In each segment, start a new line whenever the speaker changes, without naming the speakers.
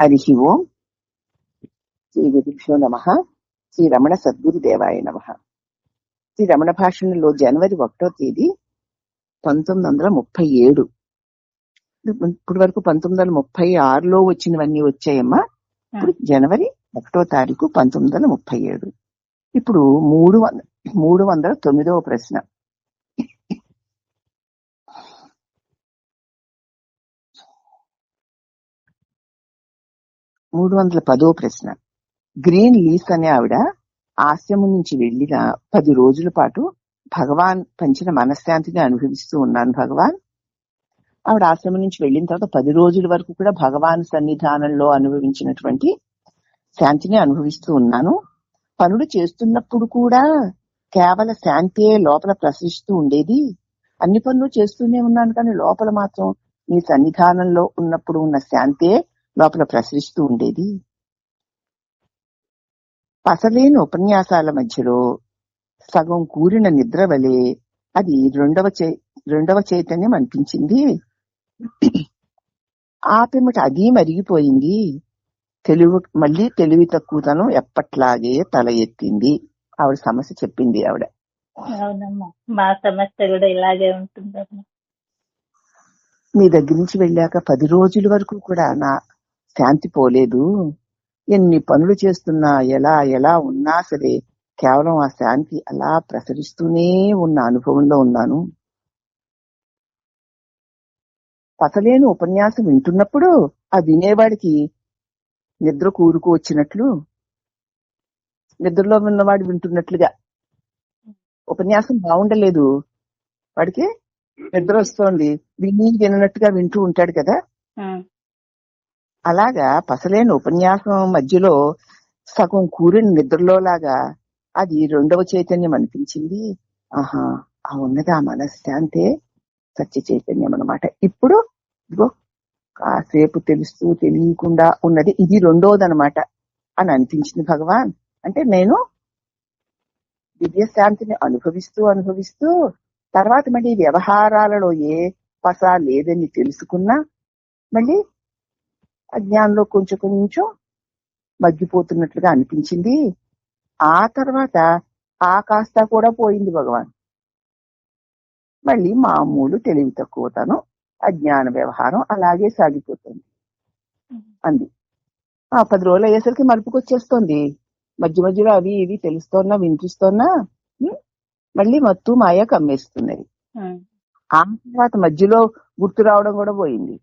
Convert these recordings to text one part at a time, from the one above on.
హరి ఓం శ్రీ గురుభ్యో నమ. శ్రీ రమణ సద్గురుదేవాయ నమ. శ్రీ రమణ భాషణలో జనవరి ఒకటో తేదీ పంతొమ్మిది వందల ముప్పై ఏడు. ఇప్పటి వరకు పంతొమ్మిది వందల ముప్పై ఆరులో వచ్చినవన్నీ వచ్చాయమ్మా. ఇప్పుడు జనవరి ఒకటో తారీఖు పంతొమ్మిది వందల ముప్పై ఏడు. ఇప్పుడు మూడు వంద మూడు వందల తొమ్మిదవ ప్రశ్న. మూడు వందల పదో ప్రశ్న. గ్రీన్ లీస్ అనే ఆవిడ ఆశ్రమం నుంచి వెళ్ళిన పది రోజుల పాటు భగవాన్ పంచిన మనశ్శాంతిని అనుభవిస్తూ ఉన్నాను భగవాన్. ఆవిడ ఆశ్రమం నుంచి వెళ్ళిన తర్వాత పది రోజుల వరకు కూడా భగవాన్ సన్నిధానంలో అనుభవించినటువంటి శాంతిని అనుభవిస్తూ ఉన్నాను. పనులు చేస్తున్నప్పుడు కూడా కేవల శాంతియే లోపల ప్రసరిస్తూ ఉండేది. అన్ని పనులు చేస్తూనే ఉన్నాను కానీ లోపల మాత్రం నీ సన్నిధానంలో ఉన్నప్పుడు ఉన్న శాంతే లోపల ప్రసరిస్తూ ఉండేది పసలేని ఉపన్యాసాల మధ్యలో సగం కూరిన నిద్ర వలె అది రెండవ చై రెండవ చైతన్యం అనిపించింది ఆ పిమ్మట అది మరిగిపోయింది తెలివి మళ్ళీ తెలివి తక్కువతనం ఎప్పట్లాగే తల ఎత్తింది ఆవిడ సమస్య చెప్పింది ఆవిడ
అవునమ్మా మా సమస్య కూడా ఇలాగే ఉంటుందమ్మా
మీ దగ్గర నుంచి వెళ్ళాక పది రోజుల వరకు కూడా నా శాంతి పోలేదు. ఎన్ని పనులు చేస్తున్నా ఎలా ఎలా ఉన్నా సరే కేవలం ఆ శాంతి అలా ప్రసరిస్తూనే ఉన్న అనుభవంలో ఉన్నాను. పసలేని ఉపన్యాసం వింటున్నప్పుడు ఆ వినేవాడికి నిద్ర కూరుకు వచ్చినట్లు నిద్రలో ఉన్నవాడు వింటున్నట్లుగా. ఉపన్యాసం బాగుండలేదు. వాడికి నిద్ర వస్తోంది. విని వినట్టుగా వింటూ ఉంటాడు కదా. అలాగా పసలేని ఉపన్యాసం మధ్యలో సగం కూరిన నిద్రలో లాగా అది రెండవ చైతన్యం అనిపించింది. ఆహా ఆ ఉన్నది ఆ మనశ్శాంతే సత్య చైతన్యం అనమాట ఇప్పుడు ఇదిగో కాసేపు తెలుస్తూ తెలియకుండా ఉన్నది ఇది రెండోదనమాట అని అనిపించింది భగవాన్. అంటే నేను దివ్య శాంతిని అనుభవిస్తూ అనుభవిస్తూ తర్వాత మళ్ళీ వ్యవహారాలలో ఏ పస లేదని తెలుసుకున్నా మళ్ళీ అజ్ఞానంలో కొంచెం కొంచెం మగ్గిపోతున్నట్లుగా అనిపించింది. ఆ తర్వాత ఆ కాస్త కూడా పోయింది భగవాన్. మళ్ళీ మామూలు తెలివి తక్కువతనం అజ్ఞాన వ్యవహారం అలాగే సాగిపోతుంది. అంది. ఆ పది రోజులు అయ్యేసరికి మలుపుకొచ్చేస్తోంది మధ్య మధ్యలో అవి ఇవి తెలుస్తోన్నా వినిపిస్తోన్నా? మళ్ళీ మత్తు మాయ కమ్మేస్తున్నది. ఆ తర్వాత మధ్యలో గుర్తు రావడం కూడా పోయింది.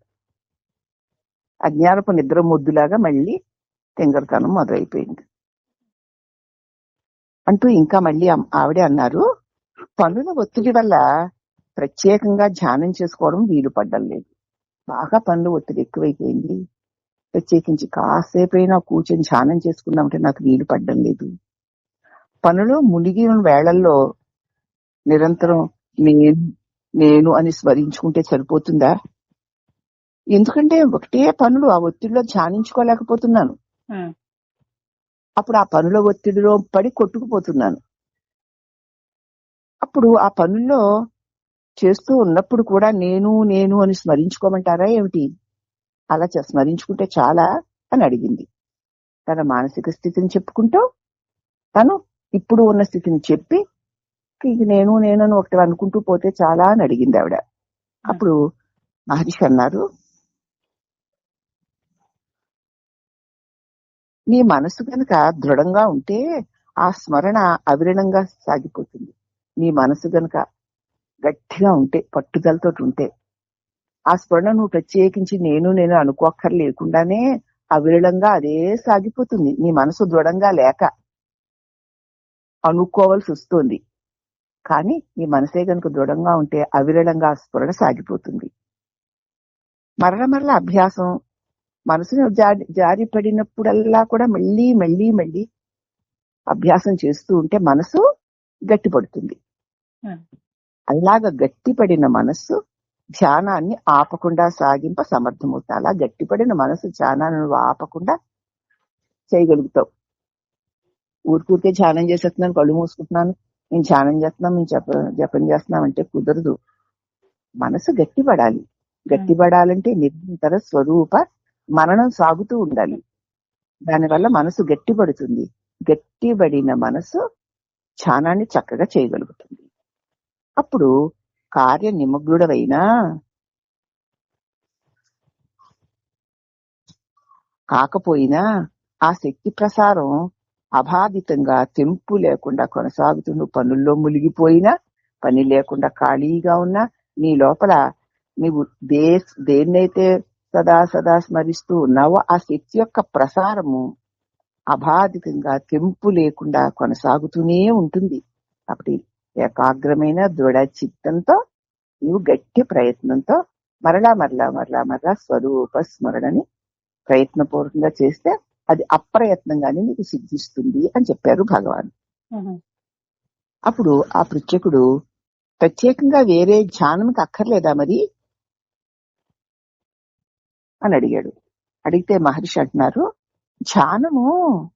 అజ్ఞానపు నిద్ర మొద్దులాగా మళ్ళీ తింగరతనం మొదలైపోయింది. అంటూ ఇంకా మళ్ళీ ఆవిడే అన్నారు పనుల ఒత్తిడి వల్ల ప్రత్యేకంగా ధ్యానం చేసుకోవడం వీలు పడ్డం లేదు. బాగా పనులు ఒత్తిడి ఎక్కువైపోయింది. ప్రత్యేకించి కాసేపైనా కూర్చొని ధ్యానం చేసుకుందామంటే నాకు వీలు పడ్డం లేదు. పనులు మునిగి ఉన్న వేళల్లో నిరంతరం నేను నేను అని స్మరించుకుంటే సరిపోతుందా? ఎందుకంటే ఒకటే పనులు ఆ ఒత్తిడిలో ధ్యానించుకోలేకపోతున్నాను. అప్పుడు ఆ పనుల ఒత్తిడిలో పడి కొట్టుకుపోతున్నాను. అప్పుడు ఆ పనుల్లో చేస్తూ ఉన్నప్పుడు కూడా నేను నేను అని స్మరించుకోమంటారా ఏమిటి? అలా స్మరించుకుంటే చాలా అని అడిగింది. తన మానసిక స్థితిని చెప్పుకుంటూ తను ఇప్పుడు ఉన్న స్థితిని చెప్పి ఇంక నేను నేను అని ఒకటి అనుకుంటూ పోతే చాలా అని అడిగింది ఆవిడ. అప్పుడు మహర్షి అన్నారు నీ మనసు కనుక దృఢంగా ఉంటే ఆ స్మరణ అవిరణంగా సాగిపోతుంది. నీ మనసు గనుక గట్టిగా ఉంటే పట్టుదలతో ఉంటే ఆ స్మరణ నువ్వు ప్రత్యేకించి నేను నేను అనుకోక్కర్ లేకుండానే అవిరళంగా అదే సాగిపోతుంది. నీ మనసు దృఢంగా లేక అనుకోవాల్సి వస్తుంది. కానీ నీ మనసే గనుక దృఢంగా ఉంటే అవిరళంగా ఆ సాగిపోతుంది. మరల మరల అభ్యాసం మనసును జారి పడినప్పుడల్లా కూడా మళ్ళీ మళ్ళీ మళ్ళీ అభ్యాసం చేస్తూ ఉంటే మనసు గట్టిపడుతుంది. అలాగ గట్టిపడిన మనస్సు ధ్యానాన్ని ఆపకుండా సాగింప సమర్థమవుతా అలా గట్టిపడిన మనసు ధ్యానాన్ని నువ్వు ఆపకుండా చేయగలుగుతావు. ఊరికూరికే ధ్యానం చేసేస్తున్నాను కళ్ళు మూసుకుంటున్నాను నేను ధ్యానం చేస్తున్నాం మేము జప జపం చేస్తున్నాం అంటే కుదరదు. మనసు గట్టిపడాలి. గట్టిపడాలంటే నిరంతర స్వరూప మననం సాగుతూ ఉండాలి. దానివల్ల మనసు గట్టిపడుతుంది. గట్టిబడిన మనసు ధ్యానాన్ని చక్కగా చేయగలుగుతుంది. అప్పుడు కార్య నిమగ్నుడవైనా కాకపోయినా ఆ శక్తి ప్రసారం అబాధితంగా తెంపు లేకుండా కొనసాగుతున్న పనుల్లో మునిగిపోయినా పని లేకుండా ఖాళీగా ఉన్నా నీ లోపల నీవు దే దేన్నైతే సదా సదా స్మరిస్తూ ఉన్నావో ఆ శక్తి యొక్క ప్రసారము అబాధితంగా తెంపు లేకుండా కొనసాగుతూనే ఉంటుంది. కాబట్టి ఏకాగ్రమైన దృఢ చిత్తంతో నీవు గట్టి ప్రయత్నంతో మరలా మరలా మరలా మరలా స్వరూప స్మరణని ప్రయత్నపూర్వకంగా చేస్తే అది అప్రయత్నంగానే నీకు సిద్ధిస్తుంది అని చెప్పారు భగవాన్. అప్పుడు ఆ పృచ్ఛకుడు ప్రత్యేకంగా వేరే ధ్యానంకి అక్కర్లేదా మరి? అని అడిగాడు. అడిగితే మహర్షి అంటున్నారు ధ్యానము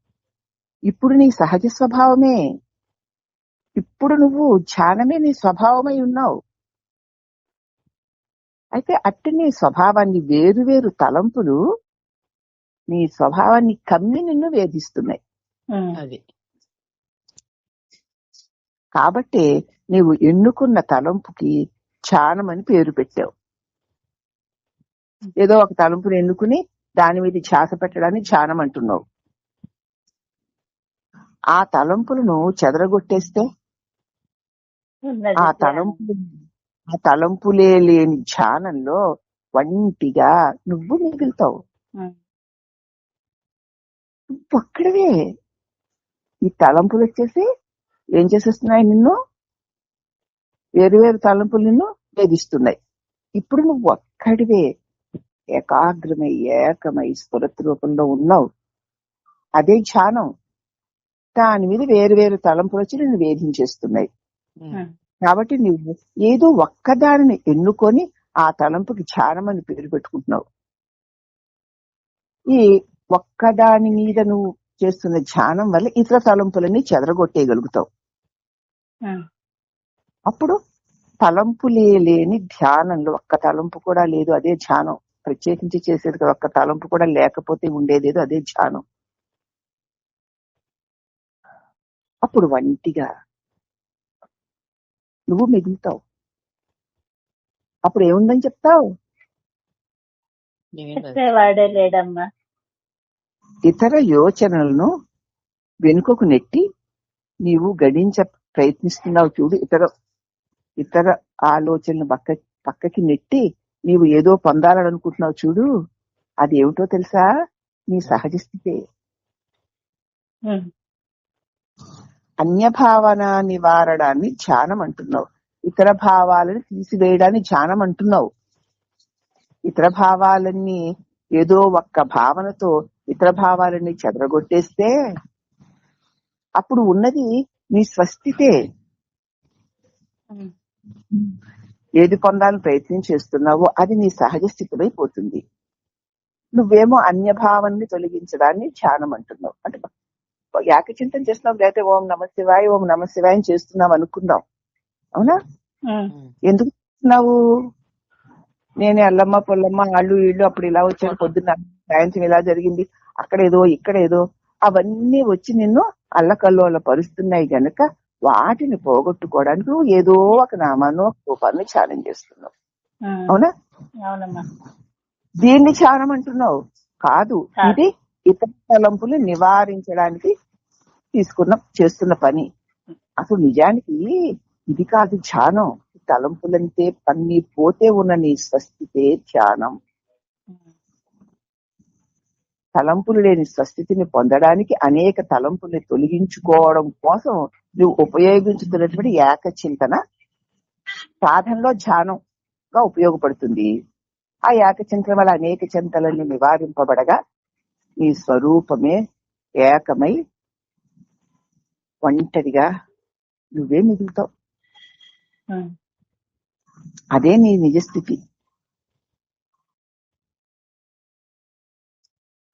ఇప్పుడు నీ సహజ స్వభావమే. ఇప్పుడు నువ్వు ధ్యానమే నీ స్వభావమై ఉన్నావు. అయితే అట్టి నీ స్వభావాన్ని వేరు వేరు తలంపులు నీ స్వభావాన్ని కమ్మి నిన్ను వేధిస్తున్నాయి.
అది.
కాబట్టి నీవు ఎన్నుకున్న తలంపుకి ధ్యానం అని పేరు పెట్టావు. ఏదో ఒక తలంపుని ఎన్నుకుని దాని మీద ధ్యాస పెట్టడాన్ని ధ్యానం అంటున్నావు. ఆ తలంపులను చెదరగొట్టేస్తే ఆ. తలంపు ఆ తలంపులే లేని ధ్యానంలో వంటిగా నువ్వు మిగులుతావు. నువ్వు ఒక్కడివే ఈ తలంపులు వచ్చేసి ఏం చేసేస్తున్నాయి నిన్ను? వేరు వేరు తలంపులు నిన్ను వేధిస్తున్నాయి. ఇప్పుడు నువ్వు ఒక్కడివే ఏకాగ్రమై ఏకమై స్ఫురత్ రూపంలో ఉన్నావు. అదే ధ్యానం. దాని మీద వేరు వేరు తలంపులు వచ్చి నిన్ను వేధించేస్తున్నాయి. కాబట్టి నువ్వు ఏదో ఒక్కదానిని ఎన్నుకొని ఆ తలంపుకి ధ్యానం అని పేరు పెట్టుకుంటున్నావు. ఈ ఒక్కదాని మీద నువ్వు చేస్తున్న ధ్యానం వల్ల ఇతర తలంపులన్నీ చెదరగొట్టేయగలుగుతావు. అప్పుడు తలంపులే లేని ధ్యానంలో ఒక్క తలంపు కూడా లేదు అదే ధ్యానం. ప్రత్యేకించి చేసేది కదా, ఒక్క తలంపు కూడా లేకపోతే ఉండేదేదో అదే ధ్యానం. అప్పుడు వంటిగా నువ్వు మిగులుతావు. అప్పుడు ఏముందని చెప్తావు? ఇతర యోచనలను వెనుకకు నెట్టి నీవు గడించ ప్రయత్నిస్తున్నావు చూడు. ఇతర ఇతర ఆలోచనలు పక్క పక్కకి నెట్టి నీవు ఏదో పొందాలని అనుకుంటున్నావు చూడు అది ఏమిటో తెలుసా? నీ సహజ స్థితే.
ఉమ్,
అన్యభావన నివారణాన్ని ధ్యానం అంటున్నావు ఇతర భావాలను తీసివేయడాన్ని ధ్యానం అంటున్నావు ఇతర భావాలన్నీ ఏదో ఒక్క భావనతో ఇతర భావాలన్నీ చెదరగొట్టేస్తే అప్పుడు ఉన్నది నీ స్వస్థితే. ఏది పొందాలని ప్రయత్నం చేస్తున్నావో అది నీ సహజ స్థితిమైపోతుంది. నువ్వేమో అన్య భావాన్ని తొలగించడాన్ని ధ్యానం అంటున్నావు అంటే ఏకచింతం చేస్తున్నావు లేకపోతే ఓం నమ శివాయ ఓం నమ శివాయ చేస్తున్నావు అనుకుందాం అవునా. ఎందుకు చేస్తున్నావు? నేను అల్లమ్మ పొల్లమ్మ వాళ్ళు వీళ్ళు అప్పుడు ఇలా వచ్చారు పొద్దున్న సాయంత్రం ఇలా జరిగింది అక్కడేదో ఇక్కడేదో అవన్నీ వచ్చి నిన్ను అల్లకల్లోల పరుస్తున్నాయి గనక వాటిని పోగొట్టుకోవడానికి నువ్వు ఏదో ఒక నామాన్ని ఒక రూపాన్ని ధ్యానం చేస్తున్నావు. అవునా? దీన్ని ధ్యానం అంటున్నావు? కాదు. ఇది ఇతర తలంపులు నివారించడానికి తీసుకున్న చేస్తున్న పని. అసలు నిజానికి ఇది కాదు ధ్యానం. ఈ తలంపులంటే పన్ని పోతే ఉన్న నీ స్వస్థితే ధ్యానం. తలంపులు లేని స్వస్థితిని పొందడానికి అనేక తలంపుల్ని తొలగించుకోవడం కోసం నువ్వు ఉపయోగించుతున్నటువంటి ఏక చింతన సాధనలో ధ్యానంగా ఉపయోగపడుతుంది. ఆ ఏక చింతన వల్ల అనేక చింతలన్నీ నివారింపబడగా నీ స్వరూపమే ఏకమై ఒంటరిగా నువ్వే మిగులుతావు. అదే నీ నిజస్థితి.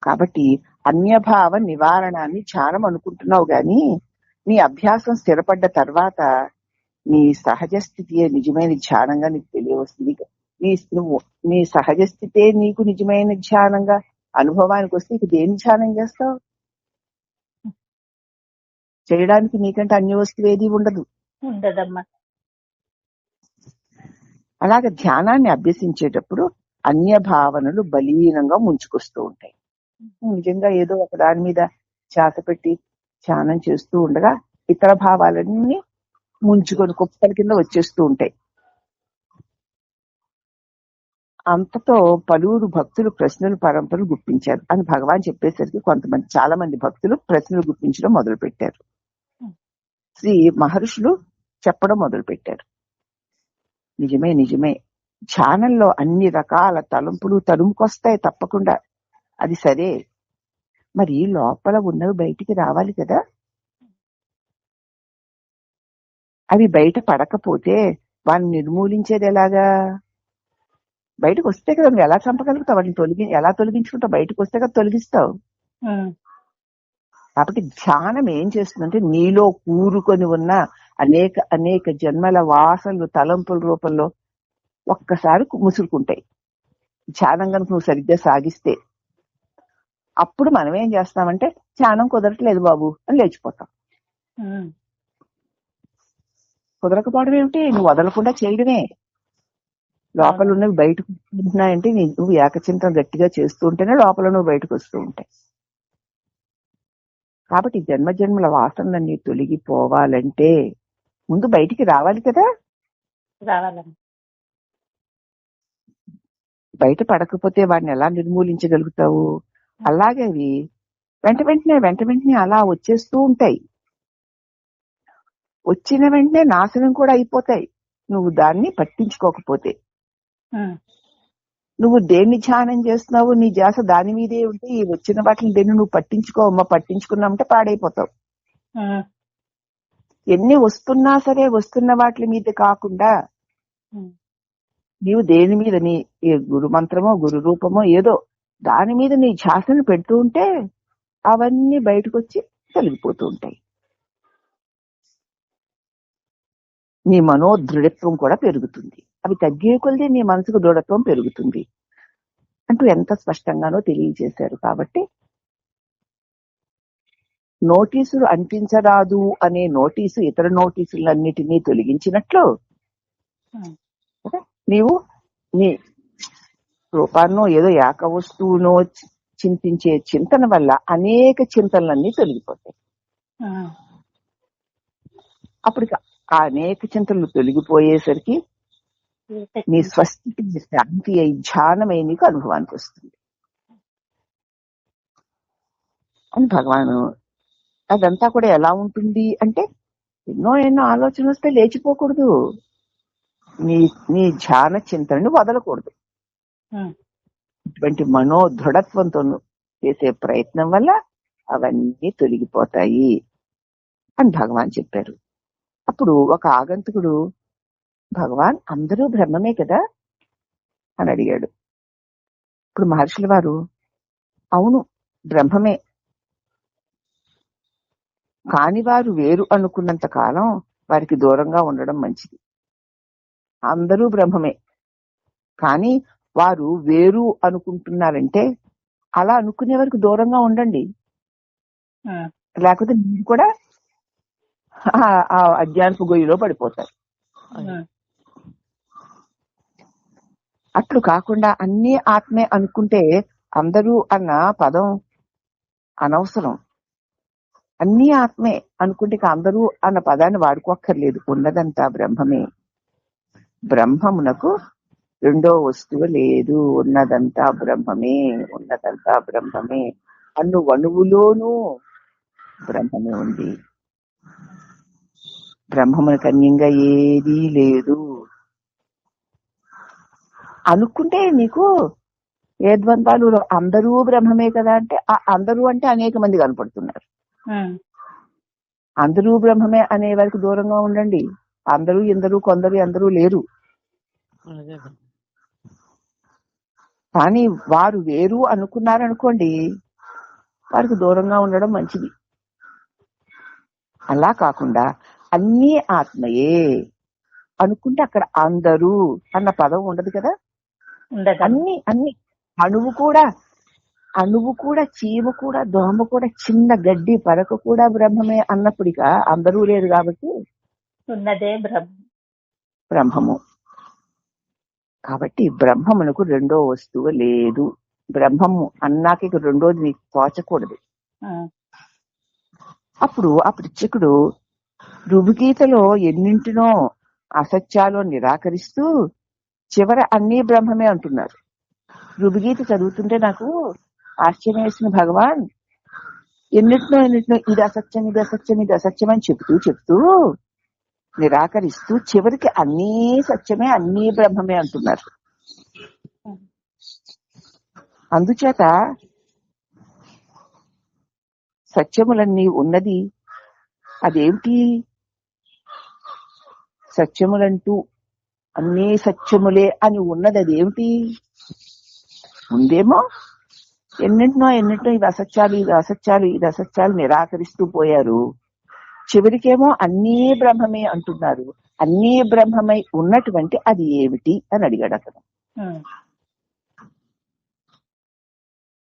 కాబట్టి అన్యభావ నివారణాన్ని ధ్యానం అనుకుంటున్నావు గాని నీ అభ్యాసం స్థిరపడ్డ తర్వాత నీ సహజ స్థితియే నిజమైన ధ్యానంగా నీకు తెలియవస్తుంది. నీ నువ్వు నీ సహజ స్థితే నీకు నిజమైన ధ్యానంగా అనుభవానికి వస్తే ఇక దేని ధ్యానం చేస్తావు? చేయడానికి నీకంటే అన్య వస్తువు ఏది ఉండదు.
ఉండదమ్మా.
అలాగే ధ్యానాన్ని అభ్యసించేటప్పుడు అన్య భావనలు బలీనంగా ముంచుకొస్తూ ఉంటాయి. నిజంగా ఏదో ఒక దాని మీద ఛాస పెట్టి ధ్యానం చేస్తూ ఉండగా ఇతర భావాలన్నీ ముంచుకొని కుప్పల కింద వచ్చేస్తూ ఉంటాయి. అంతతో పలువురు భక్తులు ప్రశ్నలు పరంపరలు గుప్పించారు అని భగవాన్ చెప్పేసరికి కొంతమంది చాలా మంది భక్తులు ప్రశ్నలు గుప్పించడం మొదలు పెట్టారు శ్రీ మహర్షులు చెప్పడం మొదలు పెట్టారు నిజమే నిజమే. ధ్యానంలో అన్ని రకాల తలంపులు తరుముకొస్తాయి తప్పకుండా. అది సరే మరి లోపల ఉన్నవి బయటికి రావాలి కదా. అవి బయట పడకపోతే వాడిని నిర్మూలించేది ఎలాగా? బయటకు వస్తే కదా నువ్వు ఎలా చంపగలుగుతావు? వాటిని తొలగి ఎలా తొలగించుకుంటావు? బయటకు వస్తే కదా తొలగిస్తావు. కాబట్టి ధ్యానం ఏం చేస్తుందంటే నీలో కూరుకొని ఉన్న అనేక అనేక జన్మల వాసనలు తలంపుల రూపంలో ఒక్కసారి ముసురుకుంటాయి. ధ్యానం కనుక నువ్వు సరిగ్గా సాగిస్తే అప్పుడు మనం ఏం చేస్తామంటే ధ్యానం కుదరట్లేదు బాబు అని లేచిపోతాం. కుదరకపోవడం ఏమిటి? నువ్వు వదలకుండా చేయడమే. లోపల ఉన్నవి బయటకు ఉంటున్నాయంటే నువ్వు ఏకచింతం గట్టిగా చేస్తూ ఉంటేనే లోపల నువ్వు బయటకు వస్తూ ఉంటాయి. కాబట్టి జన్మ జన్మల వాసనలన్నీ తొలగిపోవాలంటే ముందు బయటికి రావాలి కదా? బయట పడకపోతే వాడిని ఎలా నిర్మూలించగలుగుతావు? అలాగే అవి వెంట వెంటనే వెంట వెంటనే అలా వచ్చేస్తూ ఉంటాయి. వచ్చిన వెంటనే నాశనం కూడా అయిపోతాయి. నువ్వు దాన్ని పట్టించుకోకపోతే.
ఉమ్,
నువ్వు దేన్ని ధ్యానం చేస్తున్నావు నీ ధ్యాస దాని మీదే ఉంటే ఈ వచ్చిన వాటిని దేన్ని నువ్వు పట్టించుకోవమ్మా పట్టించుకున్నామంటే పాడైపోతావు.
ఉమ్,
ఎన్ని వస్తున్నా సరే వస్తున్న వాటి మీద కాకుండా నీవు దేని మీద నీ గురు మంత్రమో గురు రూపమో ఏదో దాని మీద నీ ధ్యాసను పెడుతూ ఉంటే అవన్నీ బయటకు వచ్చి తొలగిపోతూ ఉంటాయి. నీ మనో దృఢత్వం కూడా పెరుగుతుంది. అవి తగ్గే కొలిది నీ మనసుకు దృఢత్వం పెరుగుతుంది. అంటూ ఎంత స్పష్టంగానో తెలియజేశారు. కాబట్టి నోటీసులు అంటించరాదు అనే నోటీసు ఇతర నోటీసులన్నిటినీ తొలగించినట్లు నీవు నీ రూపాన్నో ఏదో ఏక వస్తువునో చింతించే చింతన వల్ల అనేక చింతనలన్నీ తొలగిపోతాయి. అప్పుడు ఆ అనేక చింతనలు తొలగిపోయేసరికి నీ స్వస్థితి నీ శాంతి అయి ధ్యానమై నీకు అనుభవానికి వస్తుంది. అని భగవాను అదంతా కూడా ఎలా ఉంటుంది అంటే ఎన్నో ఎన్నో ఆలోచనలు వస్తే లేచిపోకూడదు. నీ నీ ధ్యాన చింతనని వదలకూడదు. ఇటువంటి మనో దృఢత్వంతో చేసే ప్రయత్నం వల్ల అవన్నీ తొలగిపోతాయి అని భగవాన్ చెప్పారు. అప్పుడు ఒక ఆగంతుకుడు భగవాన్ అందరూ బ్రహ్మమే కదా? అని అడిగాడు. ఇప్పుడు మహర్షుల వారు అవును బ్రహ్మమే. కాని వారు వేరు అనుకున్నంత కాలం వారికి దూరంగా ఉండడం మంచిది. అందరూ బ్రహ్మమే. కానీ వారు వేరు అనుకుంటున్నారంటే అలా అనుకునే వరకు దూరంగా ఉండండి. లేకపోతే మీరు కూడా ఆ- అజ్ఞానపు గొయ్యిలో పడిపోతారు. అట్లు కాకుండా అన్ని ఆత్మే అనుకుంటే అందరూ అన్న పదం అనవసరం. అన్ని ఆత్మే అనుకుంటే అందరూ అన్న పదాన్ని వాడుకోక్కర్లేదు. ఉన్నదంతా బ్రహ్మమే. బ్రహ్మమునకు రెండో వస్తువు లేదు. ఉన్నదంతా బ్రహ్మమే. ఉన్నదంతా బ్రహ్మమే. అన్ను వణువులోనూ బ్రహ్మమే ఉంది. బ్రహ్మమునకు అన్యంగా ఏదీ లేదు. అనుకుంటే నీకు ఏ ద్వంద్వాలు అందరూ బ్రహ్మమే కదా అంటే ఆ అందరూ అంటే అనేక మంది కనపడుతున్నారు. అందరూ బ్రహ్మమే అనే వారికి దూరంగా ఉండండి. అందరూ ఇందరూ కొందరు అందరూ లేరు. కానీ వారు వేరు అనుకున్నారనుకోండి వారికి దూరంగా ఉండడం మంచిది. అలా కాకుండా అన్నీ ఆత్మయే అనుకుంటే అక్కడ అందరూ అన్న పదం ఉండదు కదా? అన్ని అన్ని. అణువు కూడా అణువు కూడా చీమ కూడా దోమ కూడా చిన్న గడ్డి పరక కూడా బ్రహ్మమే అన్నప్పటిక అందరూ లేదు కాబట్టి
ఉన్నదే బ్రహ్మ.
బ్రహ్మము. కాబట్టి బ్రహ్మమునకు రెండో వస్తువు లేదు. బ్రహ్మము అన్నాక ఇక రెండోది నీకు తోచకూడదు. అప్పుడు ఆ పృచ్ఛకుడు రుభుగీతలో ఎన్నింటినో అసత్యాలు నిరాకరిస్తూ చివర అన్ని బ్రహ్మమే అంటున్నారు. రుభుగీత చదువుతుంటే నాకు ఆశ్చర్యం వేసిన భగవాన్ ఎన్నిటినో ఎన్నిటినో ఇది అసత్యం ఇది అసత్యం ఇది అసత్యం అని చెప్తూ చెప్తూ నిరాకరిస్తూ చివరికి అన్నీ సత్యమే అన్నీ బ్రహ్మమే అంటున్నారు. అందుచేత సత్యములన్నీ ఉన్నది. అదేమిటి? సత్యములంటూ అన్నీ సత్యములే అని ఉన్నది అదేమిటి? ఉందేమో? ఎన్నింటినో ఎన్నింటినో ఇది అసత్యాలు ఇది అసత్యాలు ఇది అసత్యాలు నిరాకరిస్తూ పోయారు. చివరికేమో అన్నీ బ్రహ్మమే అంటున్నారు. అన్నీ బ్రహ్మమై ఉన్నటువంటి అది ఏమిటి అని అడిగాడు అతను.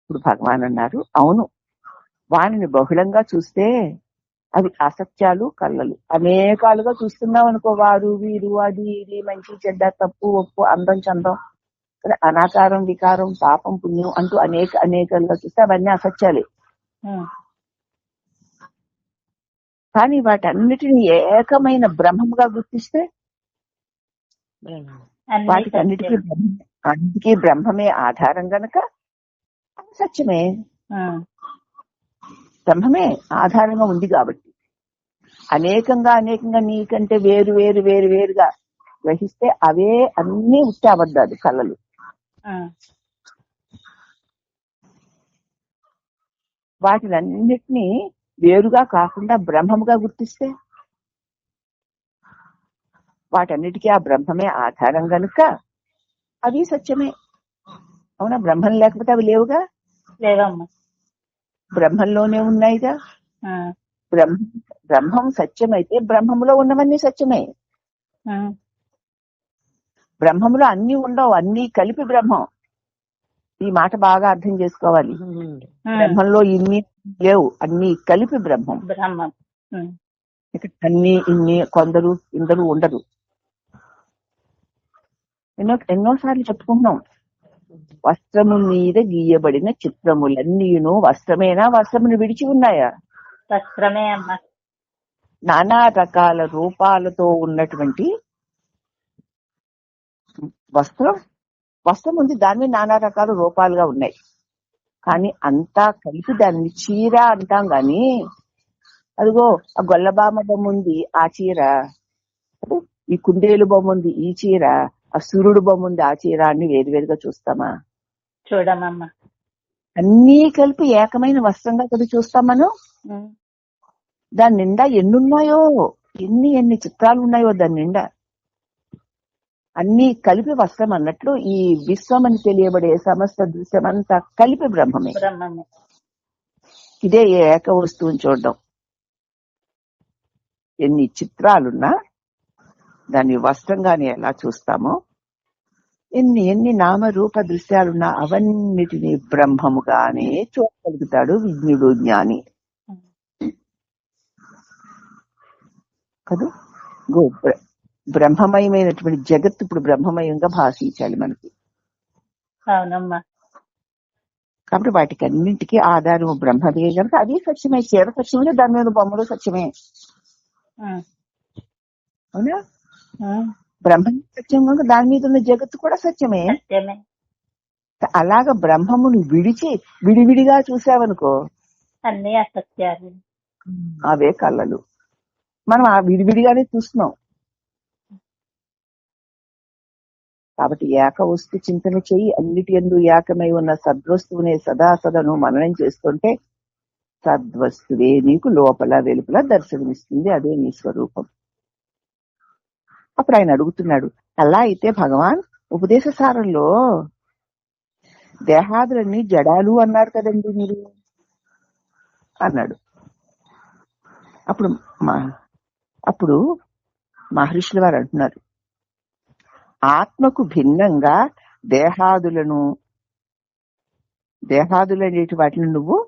ఇప్పుడు భగవాన్ అన్నారు అవును వానిని బహుళంగా చూస్తే అవి అసత్యాలు కళ్ళలు అనేకాలుగా చూస్తున్నాం అనుకో వారు వీరు అది ఇది మంచి చెడ్డ తప్పు ఒప్పు అందం చందం. అనాకారం వికారం పాపం పుణ్యం అంటూ అనేక అనేకాలుగా చూస్తే అవన్నీ అసత్యాలే. కానీ వాటన్నిటిని ఏకమైన బ్రహ్మముగా గుర్తిస్తే వాటికి అన్నిటికీ అన్నిటికీ బ్రహ్మమే ఆధారం గనక సత్యమే. బ్రహ్మమే ఆధారంగా ఉంది కాబట్టి. అనేకంగా అనేకంగా నీకంటే వేరు వేరు వేరు వేరుగా గ్రహిస్తే అవే అన్ని ఉట్టి అబద్ధాలు కళలు వాటినన్నిటినీ వేరుగా కాకుండా బ్రహ్మముగా గుర్తిస్తే? వాటన్నిటికీ ఆ బ్రహ్మమే ఆధారం గనుక అవి సత్యమే. అవునా? బ్రహ్మం లేకపోతే అవి లేవుగా?
లేవమ్మా.
బ్రహ్మంలోనే ఉన్నాయిగా? బ్రహ్మ బ్రహ్మం సత్యమైతే బ్రహ్మములో ఉన్నవన్నీ సత్యమే.
ఉమ్,
బ్రహ్మములో అన్ని ఉండవు అన్ని కలిపి బ్రహ్మం. ఈ మాట బాగా అర్థం చేసుకోవాలి. బ్రహ్మంలో ఇన్ని లేవు అన్ని కలిపి బ్రహ్మం.
బ్రహ్మం.
ఇక్కడ అన్ని ఇన్ని కొందరు ఇందరు ఉండరు. ఎన్నో ఎన్నోసార్లు చెప్పుకుంటున్నాం. వస్త్రము మీద గీయబడిన చిత్రములన్నీను వస్త్రమేనా వస్త్రమును విడిచి ఉన్నాయా?
వస్త్రమే అమ్మా.
నానా రకాల రూపాలతో ఉన్నటువంటి వస్త్రం వస్త్రం ఉంది దాని మీద నానా రకాల రూపాలుగా ఉన్నాయి. కానీ అంతా కలిపి దాన్ని చీర అంటాం గాని అదిగో ఆ గొల్లబామ బొమ్మ ఉంది ఆ చీర. ఈ కుందేలు బొమ్మ ఉంది ఈ చీర. ఆ సూర్యుడు బొమ్మ ఉంది ఆ చీర అని వేరువేరుగా చూస్తామా?
చూడమమ్మా.
అన్నీ కలిపి ఏకమైన వస్త్రంగా కదా చూస్తాం మనం? దాని నిండా ఎన్నున్నాయో? ఎన్ని ఎన్ని చిత్రాలు ఉన్నాయో దాని నిండా? అన్ని కలిపి వస్త్రం అన్నట్లు ఈ విశ్వం అని తెలియబడే సమస్త దృశ్యమంతా కలిపి బ్రహ్మమే. ఇదే ఏక వస్తువుని చూడడం. ఎన్ని చిత్రాలున్నా దాన్ని వస్త్రంగానే ఎలా చూస్తామో ఎన్ని ఎన్ని నామరూప దృశ్యాలున్నా అవన్నిటిని బ్రహ్మముగానే చూడగలుగుతాడు విజ్ఞుడు జ్ఞాని. కదా? గో బ్రహ్మమయమైనటువంటి జగత్తు ఇప్పుడు బ్రహ్మమయంగా భాషించాలి మనకి.
అవునమ్మా.
కాబట్టి వాటికి అన్నింటికీ ఆధారం బ్రహ్మమే కనుక అది సత్యమే. చీర సత్యమే దాని మీద బొమ్మలు సత్యమే. అవునా? బ్రహ్మ సత్యం కనుక దాని మీద ఉన్న జగత్తు కూడా సత్యమే.
సత్యమే.
అలాగ బ్రహ్మమును విడిచి విడివిడిగా చూసావనుకో
అన్ని అసత్యాలు.
అవే కళ్ళలు మనం ఆ విడివిడిగానే చూస్తున్నాం. కాబట్టి ఏక వస్తు చింతన చెయ్యి అన్నిటి ఎందు ఏకమై ఉన్న సద్వస్తువునే సదా సదను మననం చేస్తుంటే సద్వస్తువే నీకు లోపల వెలుపల దర్శనమిస్తుంది అదే నీ స్వరూపం. అప్పుడు ఆయన అడుగుతున్నాడు అలా అయితే భగవాన్ ఉపదేశ సారంలో దేహాదులన్నీ జడాలు అన్నారు కదండి మీరు? అన్నాడు. అప్పుడు మా అప్పుడు మహర్షుల వారు అంటున్నారు ఆత్మకు భిన్నంగా దేహాదులను దేహాదులు అనేటి వాటిని నువ్వు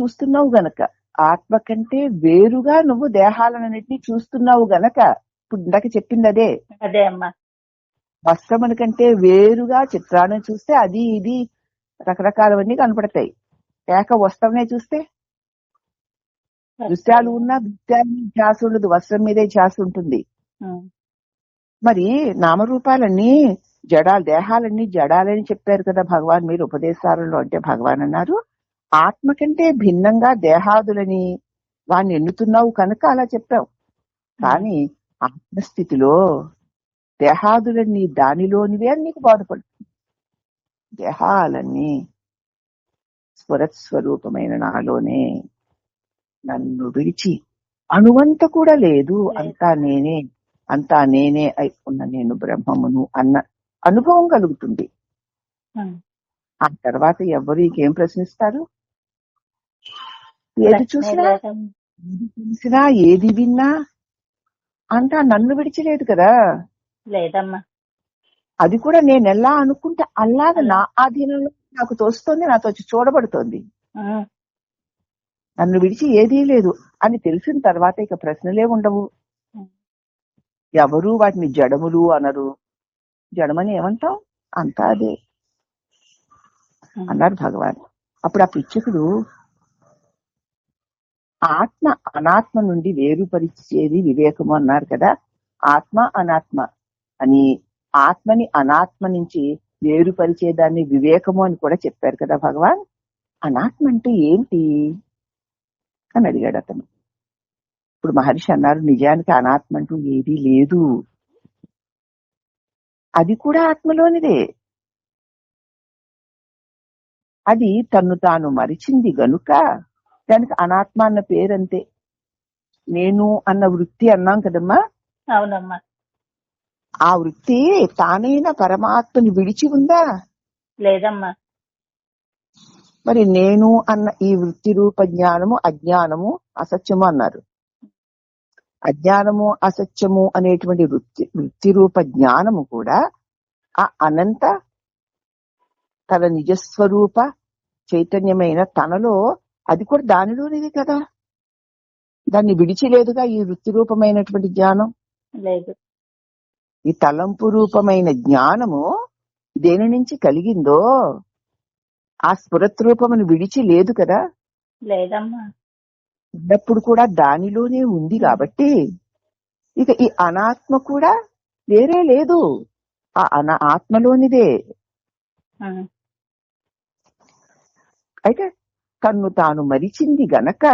చూస్తున్నావు గనక. ఆత్మ కంటే వేరుగా నువ్వు దేహాలన్నిటినీ చూస్తున్నావు గనక. ఇప్పుడు ఇందాక చెప్పింది అదే.
అదే అమ్మా.
కంటే వేరుగా చిత్రాన్ని చూస్తే అది ఇది రకరకాలవన్నీ కనపడతాయి. ఏక వస్త్రమే చూస్తే? దృశ్యాలు ఉన్నా దృశ్యాల మీద ధ్యాస ఉండదు. వస్త్రం మీదే ధ్యాస ఉంటుంది. మరి నామరూపాలన్నీ జడాలు దేహాలన్నీ జడాలని చెప్పారు కదా భగవాన్ మీరు ఉపదేశాలలో అంటే భగవాన్ అన్నారు. ఆత్మ కంటే భిన్నంగా దేహాదులని వాణ్ణి ఎన్నుతున్నావు కనుక అలా చెప్పావు. కానీ ఆత్మస్థితిలో దేహాదులన్నీ దానిలోనివే అని నీకు బాధపడుతుంది. దేహాలన్నీ స్వరస్వరూపమైన నాలోనే నన్ను విడిచి అణువంత కూడా లేదు అంతా నేనే. అంతా నేనే అయి ఉన్న నేను బ్రహ్మమును అన్న అనుభవం కలుగుతుంది. ఆ. తర్వాత ఎవరు ఇంకేం ప్రశ్నిస్తారు? ఏది చూసినా. ఏది చూసినా ఏది విన్నా అంతా నన్ను విడిచలేదు కదా.
లేదమ్మా.
అది కూడా నేను ఎలా అనుకుంటే అలాగ నా ఆధీనంలో నాకు తోస్తోంది నాతో చూడబడుతోంది. నన్ను విడిచి ఏదీ లేదు అని తెలిసిన తర్వాత ఇక ప్రశ్నలే ఉండవు. ఎవరు వాటిని జడములు అనరు. జడమని ఏమంటాం? అంతా అదే. అన్నారు భగవాన్. అప్పుడు ఆ పిచ్చకుడు ఆత్మ అనాత్మ నుండి వేరుపరిచేది వివేకము అన్నారు కదా. ఆత్మ అనాత్మ అని ఆత్మని అనాత్మ నుంచి వేరుపరిచేదాన్ని వివేకము అని కూడా చెప్పారు కదా భగవాన్. అనాత్మ అంటే ఏంటి? అని అడిగాడు అతను. ఇప్పుడు మహర్షి అన్నారు నిజానికి అనాత్మ అంటూ ఏదీ లేదు. అది కూడా ఆత్మలోనిదే. అది తన్ను తాను మరిచింది గనుక దానికి అనాత్మ అన్న పేరంతే. నేను అన్న వృత్తి అన్నాం కదమ్మా.
అవునమ్మా.
ఆ వృత్తి తానైన పరమాత్మని విడిచి ఉందా?
లేదమ్మా.
మరి నేను అన్న ఈ వృత్తి రూప జ్ఞానము అజ్ఞానము అసత్యము అన్నారు. అజ్ఞానము అసత్యము అనేటువంటి వృత్తి వృత్తి రూప జ్ఞానము కూడా ఆ అనంత తన నిజస్వరూప చైతన్యమైన తనలో అది కూడా దానిలోనిది కదా. దాన్ని విడిచిలేదుగా ఈ వృత్తి రూపమైనటువంటి జ్ఞానం.
లేదు.
ఈ తలంపు రూపమైన జ్ఞానము దేని నుంచి కలిగిందో ఆ స్ఫురత్ రూపమును విడిచి లేదు కదా.
లేదమ్మా.
ఉన్నప్పుడు కూడా దానిలోనే ఉంది కాబట్టి ఇక ఈ అనాత్మ కూడా వేరే లేదు. ఆ అన ఆత్మలోనిదే. అయితే తన్ను తాను మరిచింది గనక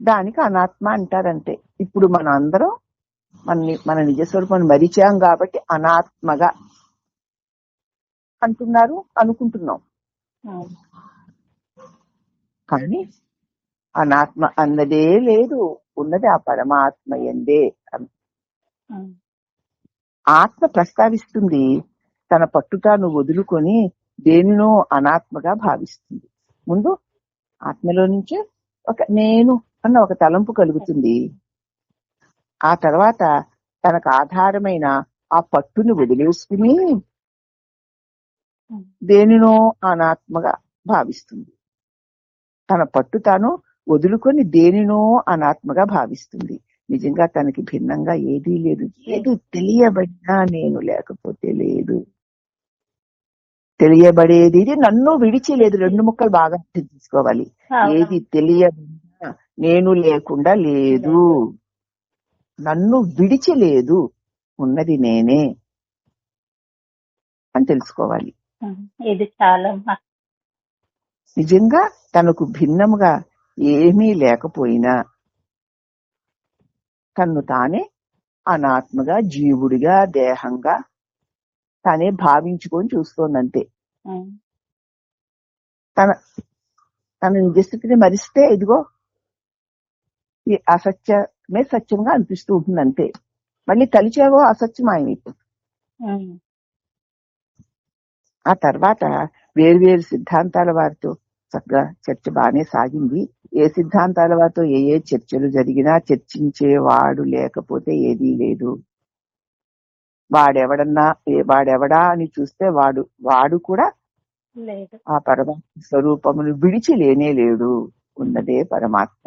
దానికి అనాత్మ అంటారంటే ఇప్పుడు మన అందరం మన మన నిజ స్వరూపాన్ని మరిచాం కాబట్టి అనాత్మగా అంటున్నారు అనుకుంటున్నాం. కానీ అనాత్మ అన్నదే లేదు. ఉన్నది ఆ పరమాత్మ ఎందే ఆత్మ ప్రస్తావిస్తుంది. తన పట్టుతాను వదులుకొని దేనినో అనాత్మగా భావిస్తుంది. ముందు ఆత్మలో నుంచే ఒక నేను అన్న ఒక తలంపు కలుగుతుంది. ఆ తర్వాత తనకు ఆధారమైన ఆ పట్టుని వదిలేసుకుని దేనినో అనాత్మగా భావిస్తుంది. తన పట్టు తాను వదులుకొని దేనినో అనాత్మగా భావిస్తుంది. నిజంగా తనకి భిన్నంగా ఏదీ లేదు. ఏది తెలియబడినా నేను లేకపోతే లేదు. తెలియబడేది ఇది నన్ను విడిచి లేదు. రెండు ముక్కలు బాగా అర్థం చేసుకోవాలి.
అవునమ్మా.
ఏది తెలియబడినా నేను లేకుండా లేదు. నన్ను విడిచి లేదు. ఉన్నది నేనే అని తెలుసుకోవాలి.
ఇది
నిజంగా తనకు భిన్నముగా ఏమీ లేకపోయినా తన్ను తానే అనాత్మగా జీవుడిగా దేహంగా తానే భావించుకొని చూస్తోందంతే. తన తన నిజస్థితిని మరిస్తే ఇదిగో ఈ అసత్యమే సత్యంగా అనిపిస్తూ ఉంటుంది అంతే మళ్ళీ కలిచావో అసత్యం అయిపోతుంది
ఉమ్,
ఆ తర్వాత వేర్వేరు సిద్ధాంతాల వారితో చక్కగా చర్చ బాగానే సాగింది. ఏ సిద్ధాంతాల వారితో ఏ ఏ చర్చలు జరిగినా చర్చించేవాడు లేకపోతే ఏదీ లేదు. వాడెవడన్నా వాడెవడా అని చూస్తే వాడు వాడు కూడా
లేదు.
ఆ పరమాత్మ స్వరూపమును విడిచి లేనే లేడు ఉన్నదే పరమాత్మ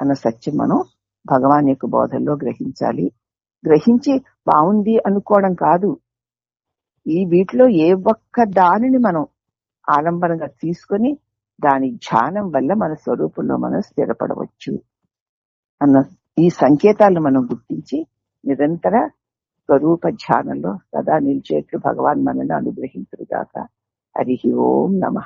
అన్న సత్యం మనం భగవాన్ యొక్క బోధల్లో గ్రహించాలి. గ్రహించి బాగుంది అనుకోవడం కాదు. ఈ వీటిలో ఏ ఒక్క దానిని మనం ఆలంబనంగా తీసుకొని దాని ధ్యానం వల్ల మన స్వరూపంలో మనం స్థిరపడవచ్చు అన్న ఈ సంకేతాలను మనం గుర్తించి నిరంతర స్వరూప ధ్యానంలో సదా నిలిచేట్లు భగవాన్ మనల్ని అనుగ్రహించరుగాక హరి ఓం నమ.